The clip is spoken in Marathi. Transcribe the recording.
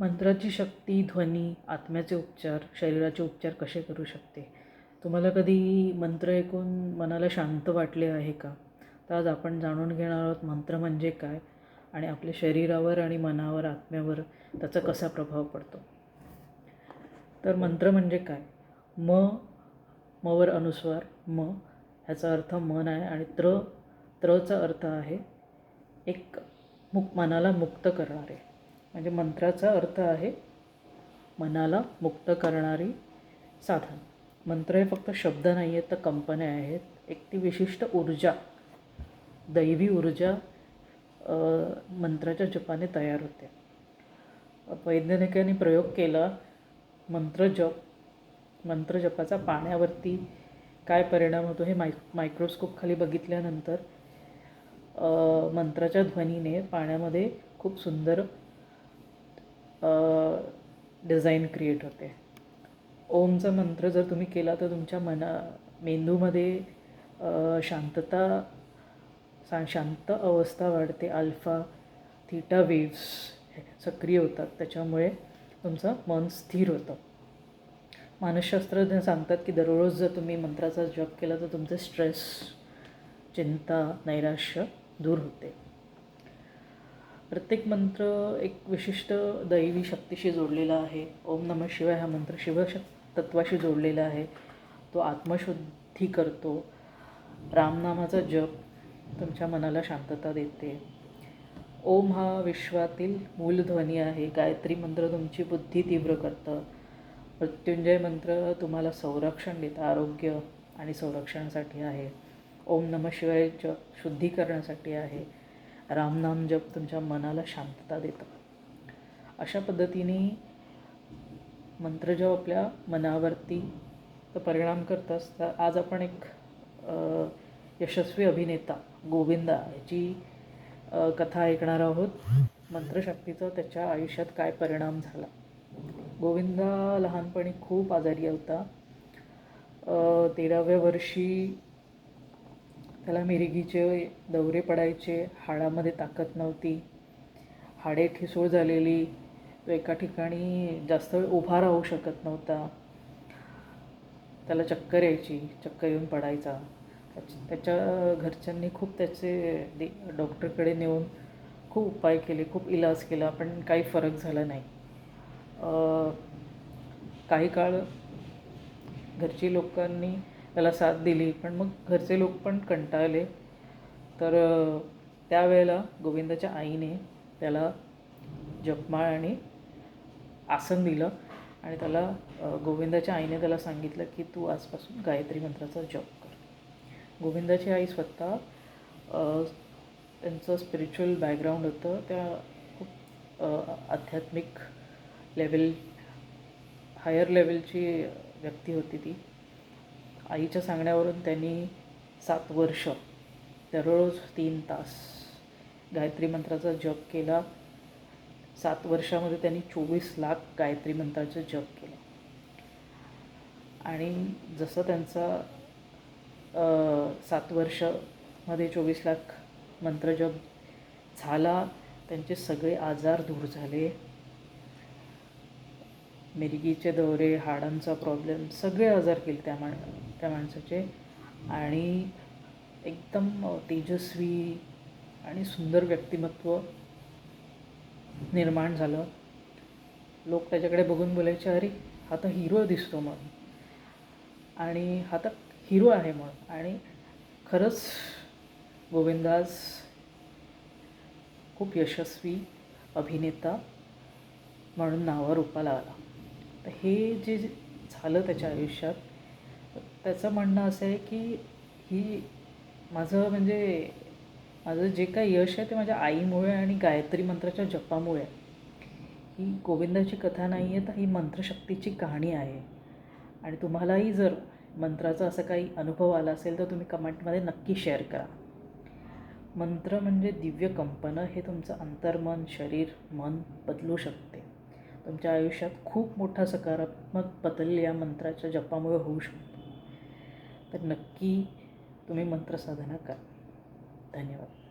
मंत्राची शक्ती ध्वनी आत्म्याचे उपचार शरीराचे उपचार कसे करू शकते? तुम्हाला कधी मंत्र ऐकून मनाला शांत वाटले आहे का? तर आज आपण जाणून घेणार आहोत मंत्र म्हणजे काय आणि आपल्या शरीरावर आणि मनावर आत्म्यावर त्याचा कसा प्रभाव पडतो. तर मंत्र म्हणजे काय? म मवर अनुस्वार म ह्याचा अर्थ मन आहे आणि त्र त्रचा अर्थ आहे एक मुक मनाला मुक्त करणारे. म्हणजे मंत्राचा अर्थ आहे मनाला मुक्त करणारी साधन. मंत्र हे फक्त शब्द नाही आहेत तर कंपन्या आहेत. एक ती विशिष्ट ऊर्जा दैवी ऊर्जा मंत्राच्या जपाने तयार होते. वैज्ञानिकांनी प्रयोग केला मंत्रजप जपाचा पाण्यावरती काय परिणाम होतो हे माय मायक्रोस्कोपखाली बघितल्यानंतर मंत्राच्या ध्वनीने पाण्यामध्ये खूप सुंदर डिझाईन क्रिएट होते. ओमचा मंत्र जर तुम्ही केला तर तुमच्या मना मेंदूमध्ये शांतता सा शांत अवस्था वाढते. अल्फा थीटा वेव्स सक्रिय होतात. त्याच्यामुळे तुमचं मन स्थिर होतं. मानसशास्त्रज्ञ सांगतात की दररोज जर तुम्ही मंत्राचा जप केला तर तुमचे स्ट्रेस चिंता नैराश्य दूर होते. प्रत्येक मंत्र एक विशिष्ट दैवी शक्तीशी जोडलेला आहे. ओम नमः शिवाय हा मंत्र शिवशक् तत्वाशी जोडलेला आहे. तो आत्मशुद्धी करतो. रामनामाचा जप तुमच्या मनाला शांतता देते. ओम हा विश्वातील मूलध्वनी आहे. गायत्री मंत्र तुमची बुद्धी तीव्र करतं. मृत्युंजय मंत्र तुम्हाला संरक्षण देतं. आरोग्य आणि संरक्षणासाठी आहे. ओम नम शिवाय जप शुद्धीकरणासाठी आहे. रामनाम जप तुमच्या मनाला शांतता देतं. अशा पद्धतीने मंत्र आपल्या मनावरती तर परिणाम करत असतात आज आपण एक यशस्वी अभिनेता गोविंदा याची कथा ऐकणार आहोत. मंत्रशक्तीचा त्याच्या आयुष्यात काय परिणाम झाला? गोविंदा लहानपणी खूप आजारी होता. तेराव्या वर्षी त्याला मिरगीचे दौरे पडायचे हाडामध्ये ताकद नव्हती. हाडे ठिसूळ झालेली तो एका ठिकाणी जास्त वेळ उभा राहू शकत नव्हता. त्याला चक्कर यायची चक्कर येऊन पडायचा. त्याच्या घरच्यांनी खूप त्याचे दे डॉक्टरकडे नेऊन खूप उपाय केले खूप इलाज केला पण काही फरक झाला नाही. काही काळ घरची लोकांनी त्याला साथ दिली. पण मग घरचे लोक पण कंटाळले. तर त्यावेळेला गोविंदाच्या आईने त्याला जपमाळ आणि आसन दिलं आणि त्याला गोविंदाच्या आईने त्याला सांगितलं की तू आजपासून गायत्री मंत्राचा जप कर. गोविंदाची आई स्वतः त्यांचं स्पिरिच्युअल बॅकग्राऊंड होतं. त्या खूप आध्यात्मिक लेवल हायर लेवलची व्यक्ती होती ती. आईच्या सांगण्यावरून त्यांनी सात वर्ष दररोज तीन तास गायत्री मंत्राचा जप केला. सात वर्षामध्ये त्यांनी चोवीस लाख गायत्री मंत्राचं जप केलं. आणि जसं त्यांचा सात वर्षामध्ये चोवीस लाख मंत्र जप झाला त्यांचे सगळे आजार दूर झाले. मिरगीचे दौरे हाडांचा प्रॉब्लेम सगळे आजार केले त्या माणसाने त्या माणसाचे. आणि एकदम तेजस्वी आणि सुंदर व्यक्तिमत्व निर्माण झालं. लोक त्याच्याकडे बघून बोलायचे अरे हा तर हिरो दिसतो मग आणि हा तर हिरो आहे मग आणि खरंच गोविंदास खूप यशस्वी अभिनेता म्हणून नावा रूपाला आला. तर हे जे झालं त्याच्या आयुष्यात त्याचं म्हणणं असं आहे की ही माझं म्हणजे माझं जे काही यश आहे ते माझ्या आईमुळे आणि गायत्री मंत्राच्या जपामुळे ही गोविंदाची कथा नाही आहे तर ही मंत्रशक्तीची कहाणी आहे. आणि तुम्हालाही जर मंत्राचा असा काही अनुभव आला असेल तर तुम्ही कमेंटमध्ये नक्की शेअर करा. मंत्र म्हणजे दिव्य कंपनं हे तुमचं अंतर्मन शरीर मन बदलू शकते. तुमच्या आयुष्यात खूप मोठा सकारात्मक बदल या मंत्राच्या जपामुळे होऊ शकतो. तर नक्की तुम्ही मंत्रसाधना करा. धन्यवाद.